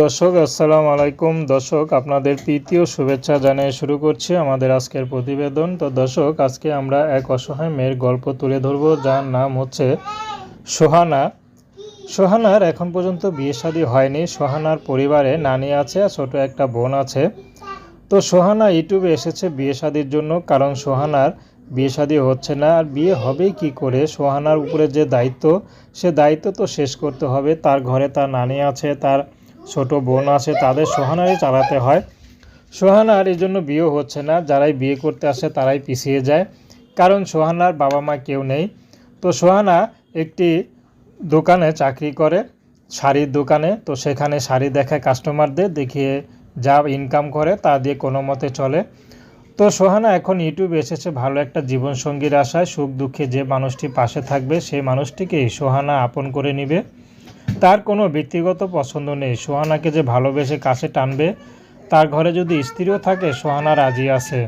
দর্শক, আসসালামু আলাইকুম। দর্শক, আপনাদের প্রীতি ও শুভেচ্ছা জানিয়ে শুরু করছি আমাদের আজকের প্রতিবেদন। তো দর্শক, আজকে আমরা এক অসহায় মেয়ের গল্প তুলে ধরবো, যার নাম হচ্ছে সোহানা। সোহানার এখন পর্যন্ত বিয়ে শাদী হয়নি। সোহানার পরিবারে নানি আছে আর ছোট একটা বোন আছে। তো সোহানা ইউটিউবে এসেছে বিয়ে শাদির জন্য, কারণ সোহানার বিয়ে শাদী হচ্ছে না। আর বিয়ে হবে কি করে? সোহানার উপরে যে দায়িত্ব, সে দায়িত্ব তো শেষ করতে হবে। তার ঘরে তার নানি আছে, তার ছোট বোন আছে, তাদের সোহানারই চালাতে হয়। সোহানার এই জন্য বিয়ে হচ্ছে না, যারাই বিয়ে করতে আসে তারাই পিছিয়ে যায়, কারণ সোহানার বাবা মা কেউ নেই। তো সোহানা একটি দোকানে চাকরি করে, শাড়ির দোকানে, তো সেখানে শাড়ি দেখায় কাস্টমারদের দেখিয়ে যা ইনকাম করে তা দিয়ে কোনো মতে চলে। তো সোহানা এখন ইউটিউবে এসেছে, ভালো একটা জীবনসঙ্গীর আশায় সুখ দুঃখে যে মানুষটি পাশে থাকবে, সেই মানুষটিকেই সোহানা আপন করে নিবে। তার কোনো ব্যক্তিগত পছন্দ নেই। সোহানাকে যে ভালোবেসে কাছে টানবে, তার ঘরে যদি স্ত্রীও থাকে, সোহানা রাজি আছে।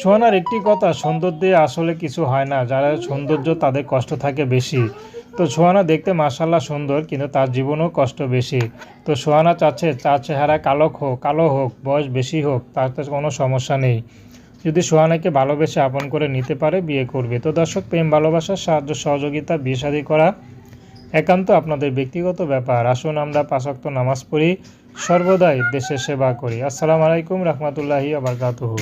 সোহানার একটি কথা, সৌন্দর্যে আসলে কিছু হয় না। যারা সৌন্দর্য তাদের কষ্ট থাকে বেশি। তো সোহানা দেখতে মাসাল্লাহ সুন্দর, কিন্তু তার জীবনেও কষ্ট বেশি। তো সোহানা চাচ্ছে, তার চেহারা কালো হোক কালো হোক, বয়স বেশি হোক, তার তো কোনো সমস্যা নেই। যদি সোহানাকে ভালোবেসে আপন করে নিতে পারে, বিয়ে করবে। তো দর্শক, প্রেম ভালোবাসার সাহায্য, সহযোগিতা, বিয়ে করা একান্ত আপনাদের ব্যক্তিগত ব্যাপার। আসুন আমরা পাশাক্ত নামাজ পড়ি, সর্বদাই দেশের সেবা করি। আসসালামু আলাইকুম রহমতুল্লাহি আবরকাতুহু